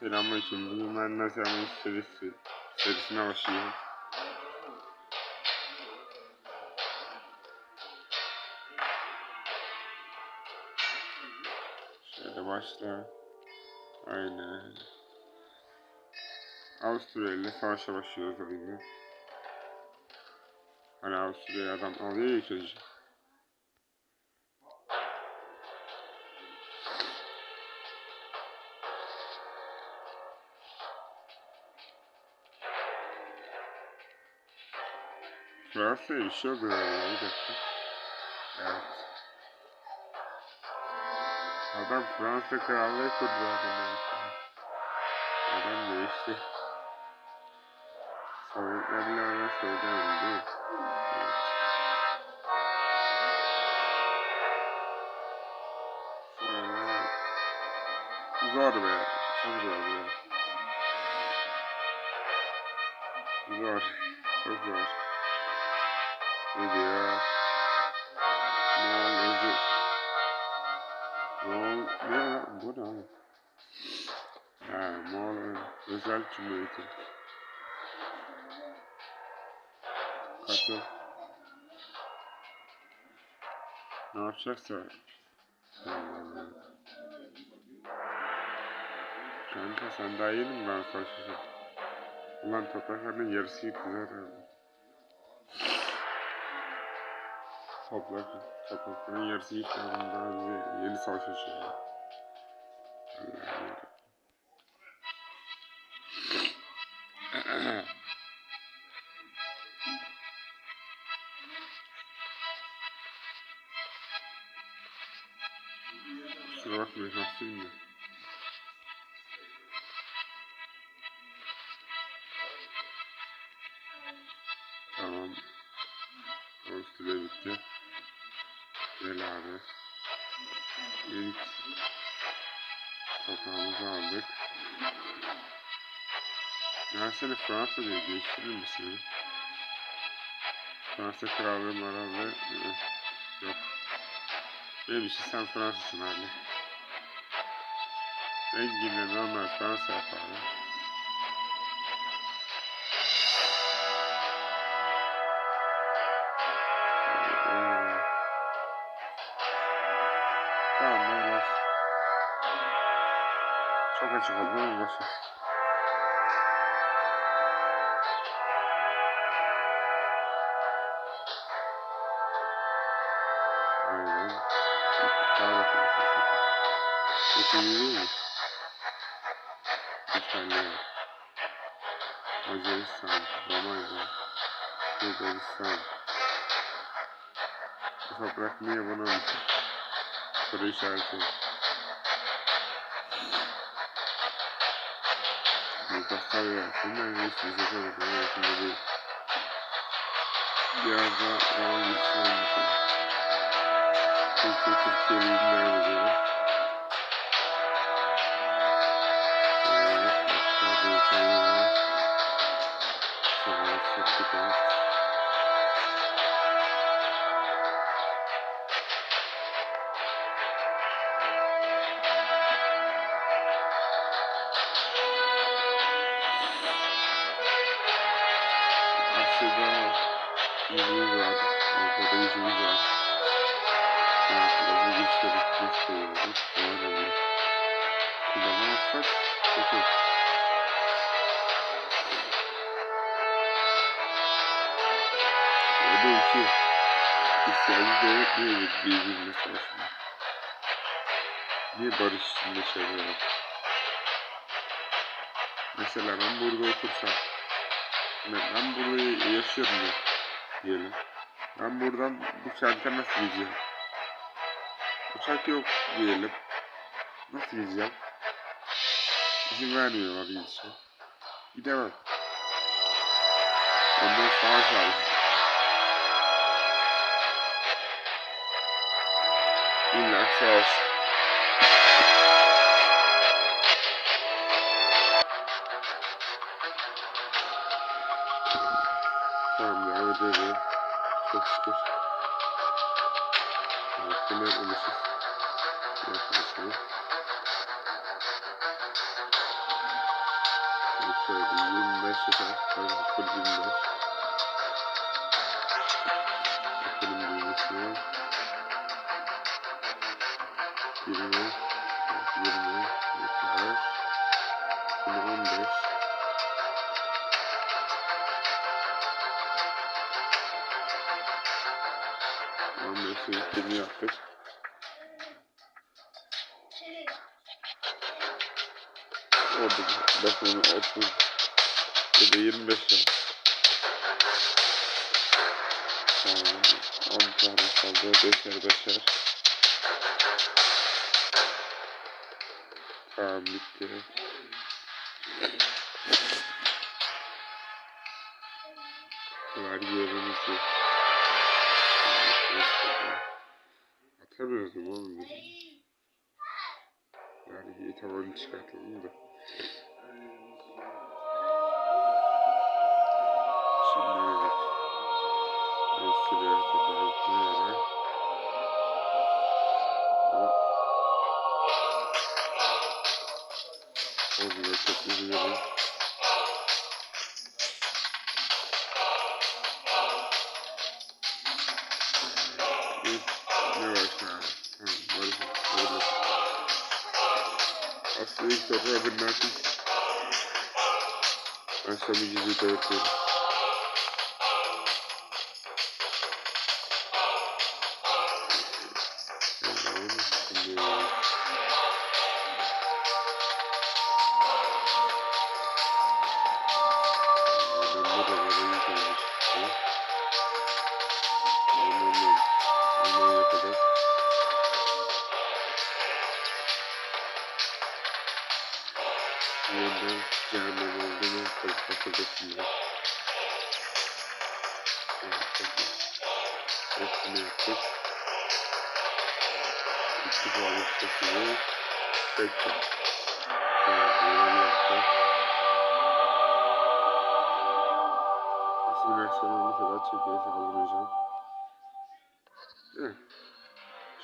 Selamünaleyküm. Bugün ben nasıl yapmayı serisi, serisine başlıyorum. Şöyle başla. Aynen. Avusturya ile savaşa başlıyoruz oyunu. Hani Avusturya adam alıyor ya çocuk. Fransa'ya bir şey oldu galiba bir dakika. Evet. Adam Fransa krallığı kurdu adam. Adam değişti. Sovyetlerle arası ödendi değil mi? Evet. Sonra... Zor be. Çok zor be. Zor. Çok zor. Ne diyor? Moğol özü... Moğol... Ne? Bu ne? Ha, Moğol Özel Cumhuriyeti. Katıl. Ne yapacaksa... Kanka sen daha yeni mi ben savaşacağım? Ulan toprakların yarısı gitti zaten. Toprak, toprakların yarısı adam daha bize yeni savaş açıyor. Ya seni Fransa diye değiştirir misin? ya? Fransa krallığı maralı. ı-ı, Yok. Benim için sen Fransızsın abi. Renginden onlar Fransa yaparlar. Ee, Tamam ben çok açık oldu ama boş İtalya, Macaristan, Romanya, Bulgaristan. Bu toprak niye bana almış? Soru işareti. Yugoslavya, bunlar ne işinize kadar bana yakında değil. Biraz daha devam olmuş. Türkiye Türkiye'yi nerede diyor? してくれます。Thank you. Da iki. İhtiyacı da niye birbirine savaşmıyor? Niye barış içinde şeyler? Mesela ben burada otursam, ben, ben burada yaşıyorum ya, diyelim. Ben buradan bu kente nasıl gideceğim? Uçak yok diyelim. Nasıl gideceğim? İzin vermiyorlar gidişe. Gidemem. Ondan savaş var. Savaş. Tamam devam edelim. Çok şükür. Evet, bunu yapmamışız. Yapmışız. şöyle bir 25 yeter. Tabii full 25. Bakalım büyümesi. 20 15 20 yaptık. Orada bakımını 30 ya da 25 lira. Tamam. 10 tane kaldı. 5'er 5'er. Tamam bitti. Vergi ödemesi. Atamıyoruz mu oğlum biz? Vergiyi tamam çıkartalım da. Şimdi Avustralya kadar böyle. Hop. Orada çok üzülüyorum. Ne Aslında ilk defa bir nakil. Ben sana Üstesini çektim. Evet, bunu yaptık. Simülasyonunu kadar çekmeyi sağlamayacağım.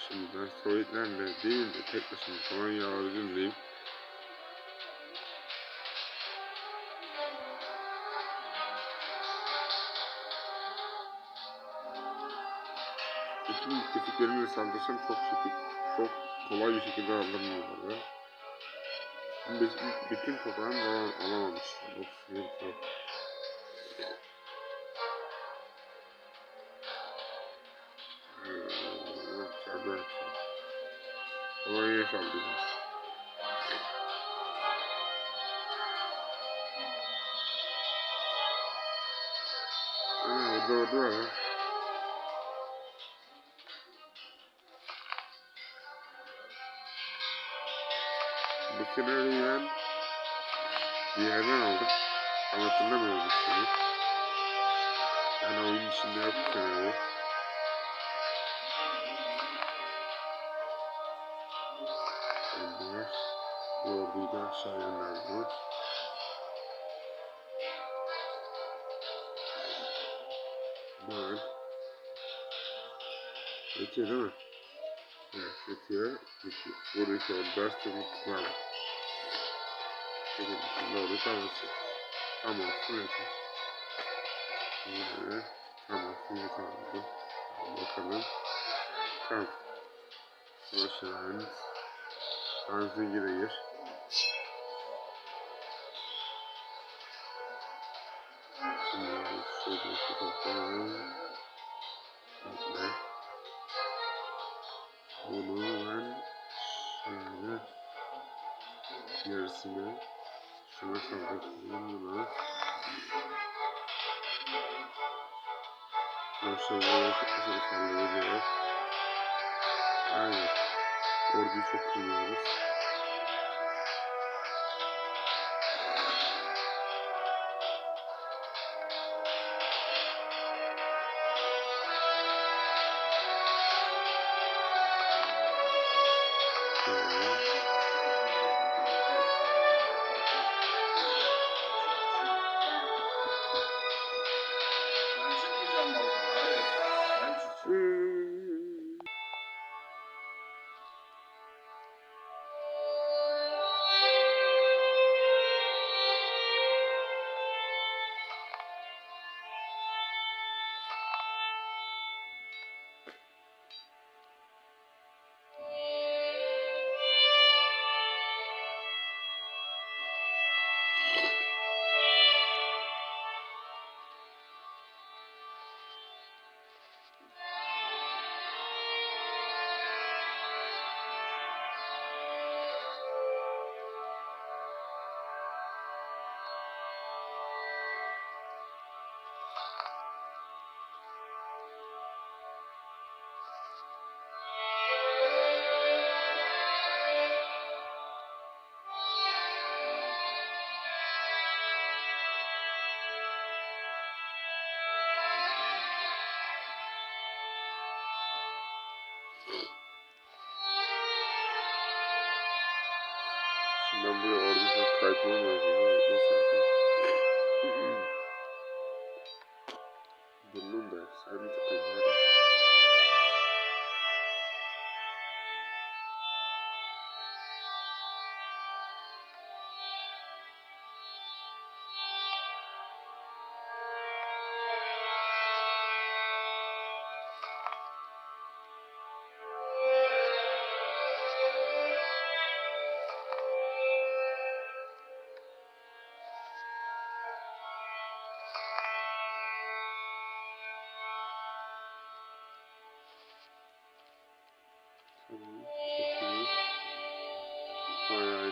Şimdi ben Sovyetlerle değil de tek başıma Polonya alabilir? Bütün müttefiklerimle saldırsam çok şekil, çok kolay bir şekilde alınmıyorlar ya. Bütün, bütün toprağını alam, alamamış. Of, sıkıntı. Polonya'ya saldıracağız. Aa, orada orada. Bu bir yerden aldım. Tam hatırlamıyorum ismini. Yani oyun içinde yok bu senaryo. Bunlar bu orduyu da aşağı gönderdi. Böyle. Yetiyor değil mi? Evet, yetiyor. Yetiyor. Buradaki o ders tırmıklar. Şimdi doğru kalması. Tam olsun yeter. Böyle. Tam olsun yeter. Bakalım. Tamam. Başlayalım. Ağzına gire gir. Şimdi şöyle kapatalım. Bekle. Bunu ben şöyle yarısını şuna sabitleyelim buna. Başlamaya çok sallayacağız. Aynen. Orduyu çok kırmıyoruz.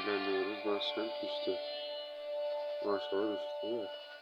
İlerliyoruz. Başkan düştü. Maşallah düştü ya. Tamam.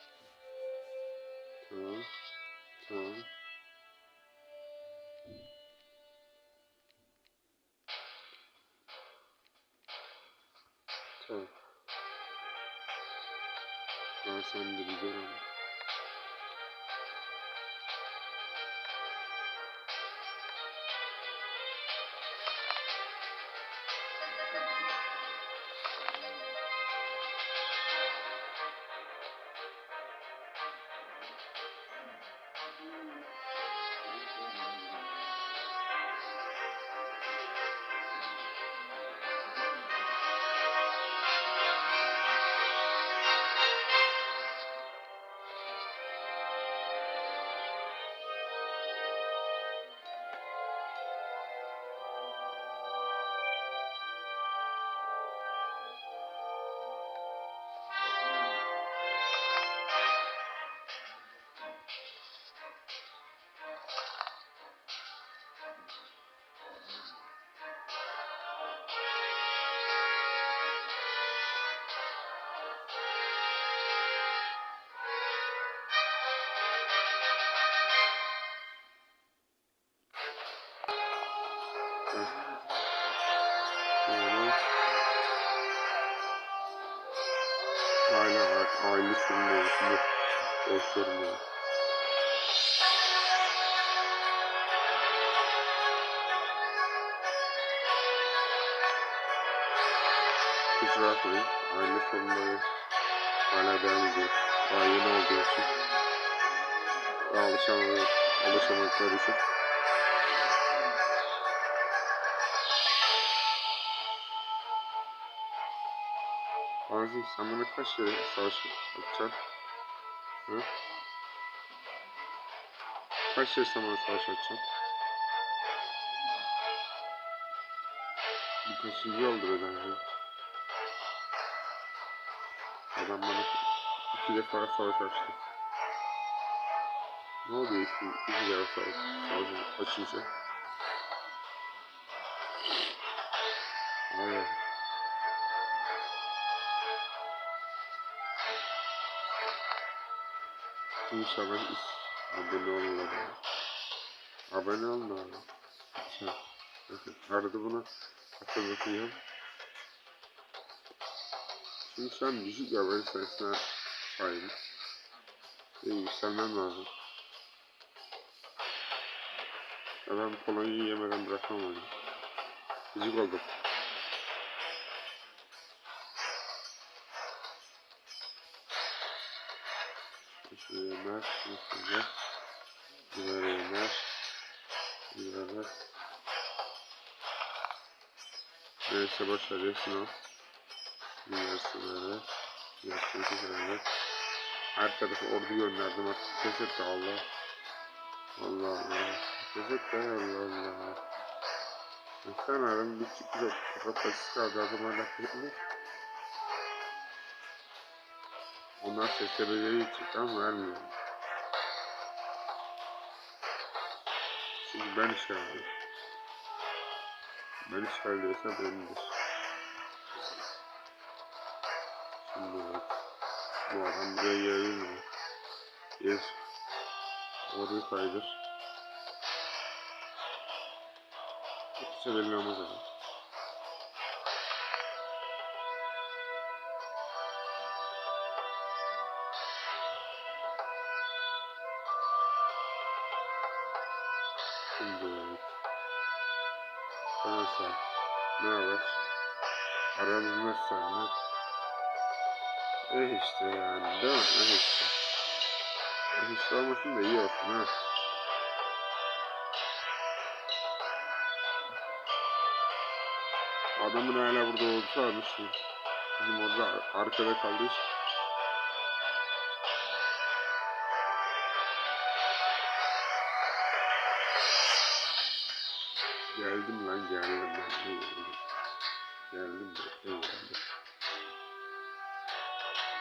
Boşluyorum ya. Kusura bakmayın. Aile sorunları hala devam ediyor. Daha yeni olduğu için. Daha alışamadık, alışamadıkları için. Azim sen bana kaç kere savaş? Hı? Kaç sen bana savaş yapacaksın? Bu kaçıncı oldu beden ya? Adam bana iki defa savaş açtı. Ne oluyor iki, iki defa savaş, savaş açınca? İnşallah is abone abi. Abone abi. Lütfen. Bakın arada bunu hatırlatıyorum. Şimdi an düşük abone sayısına sahibim. Ve yükselmem lazım. Ya ben Polonya'yı yemeden bırakamam. Gıcık oldum. Şuraya Biber yemer. Biber. Neyse boş ver yesin o. Bibersi böyle. Yaptığım şöyle. Her tarafa ordu gönderdim artık. Ses et de Allah. Allah Allah. Ses et de Allah Allah. Sen aram bir çıktı. Kafa taşı kaldı. Adam hala gitmiş. Seslemeleri çıktı ama vermiyor. Şimdi ben ediyorum. Ben işgal ediyorsam benimdir. Şimdi bak. Bu adam buraya yayıyor mu? Yes. Orayı kaydır. Kimse belli olmaz ama. Nasıl seninle? Eh işte yani değil mi? Eh işte. Eh işte olmasın da iyi olsun ha. Adamın hala burada olduğu varmış. Bizim orada ar- arkada kaldı işte. Geldim lan geldim ben geldim. Geldim de geldim.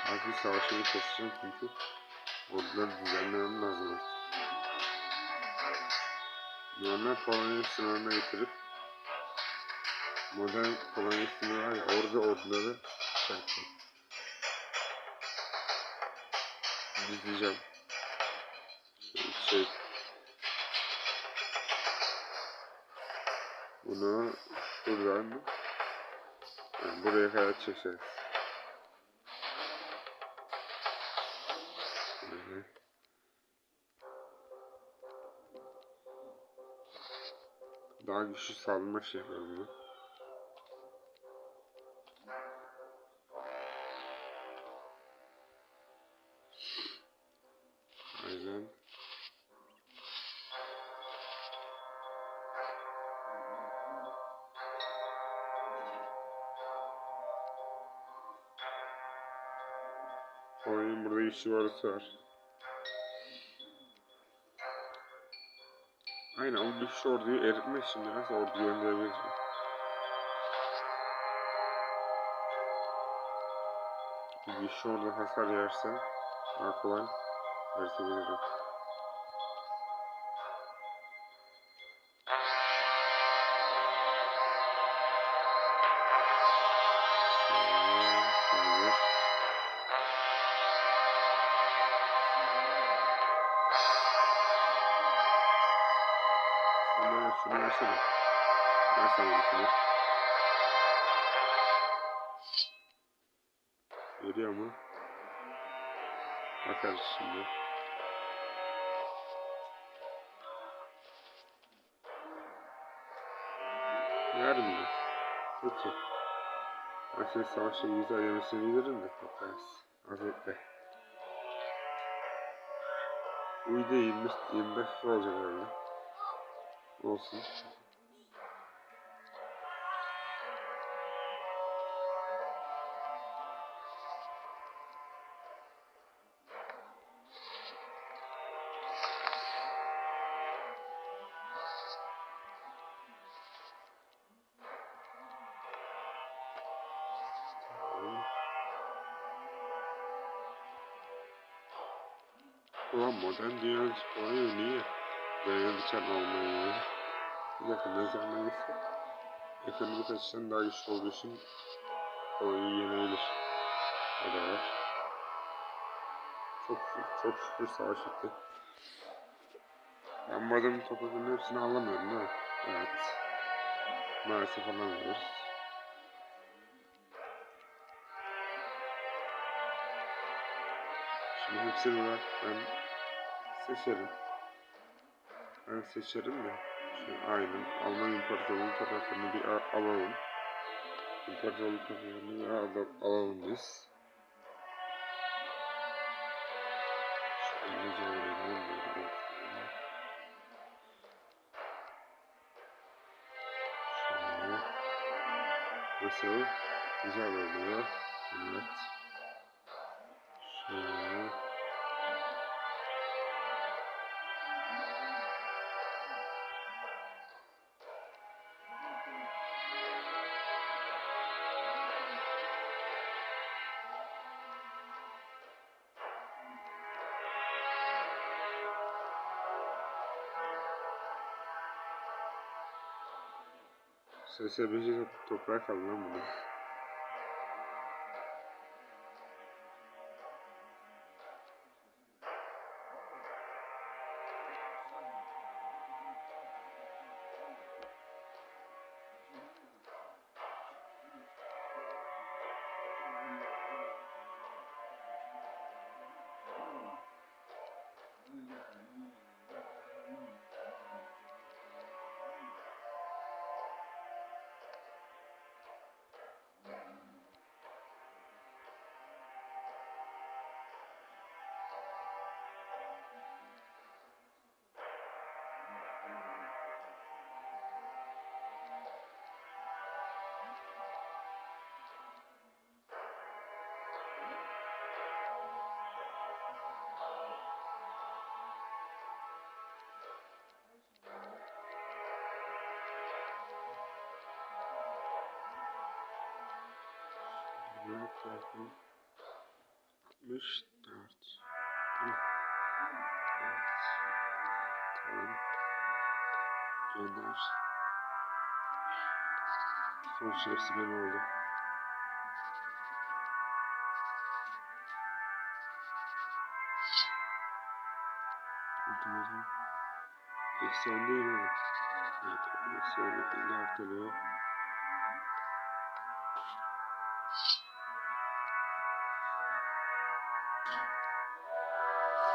Artık savaşını keseceğim çünkü orduları düzenlemem lazım. Normal Polonya sınırına getirip modern Polonya sınırı ya orada orduları. Dizleyeceğim. Şey, şey Bunu buradan yani buraya kadar çekeceğiz. Daha güçlü salma şey yapalım Burada işi varsa var. Aynen o güçlü orduyu eritmek için biraz ordu gönderebiliriz. Güçlü ordu hasar yersen daha kolay eritebilirim. Bakarız şimdi. Vermiyor. Peki. Savaşta güzel yemesini bilirim de bakarız. Video 20, 20 dakika olacak herhalde. Olsun. Ulan modern dünya sporu niye? Böyle bir tane olmayı. Bir dakika ne zaman gitsin? Ekonomik açıdan daha güçlü olduğu için Polonya'yı yenebilir. O da var. Çok, çok şükür savaş bu adamın topraklarının hepsini alamıyorum değil mi? Evet. Maalesef alamıyoruz. Hepsini bırak ben seçerim. Ben seçerim de. Şu aynen Alman İmparatorluğu topraklarını bir al- alalım. İmparatorluk topraklarını bir al- alalım biz. Nasıl? Güzel oluyor. Evet. Şöyle. SSBC top toprak aldı lan bunu. Şöyle telefon. 64. Tamam. Evet. Tamam. Gönder. Sonuç hepsi benim oldu. Eksen değil mi? Evet. Eksen bir haftalıyor.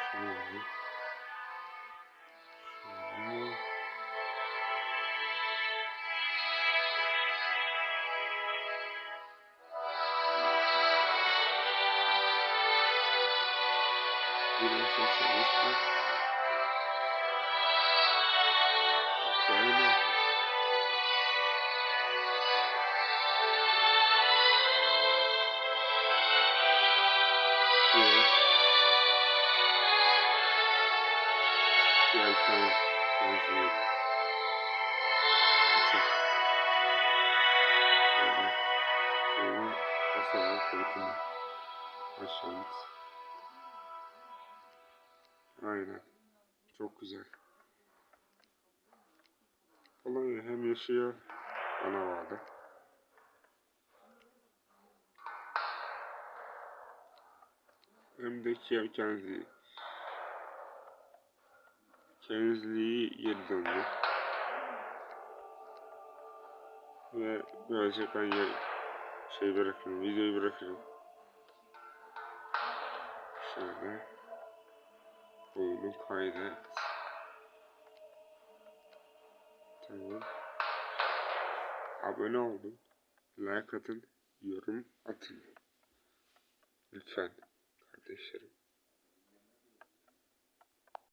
Choveu. Durante esse Aynen. Çok güzel. Polonya hem yaşıyor ana bağda. Hem de Kiev kendi kendiliği geri döndü. Ve böylece ben yer, şey bırakırım, videoyu bırakırım. Şöyle oyunu kaydet. Tamam. Abone olun. Like atın. Yorum atın. Lütfen kardeşlerim.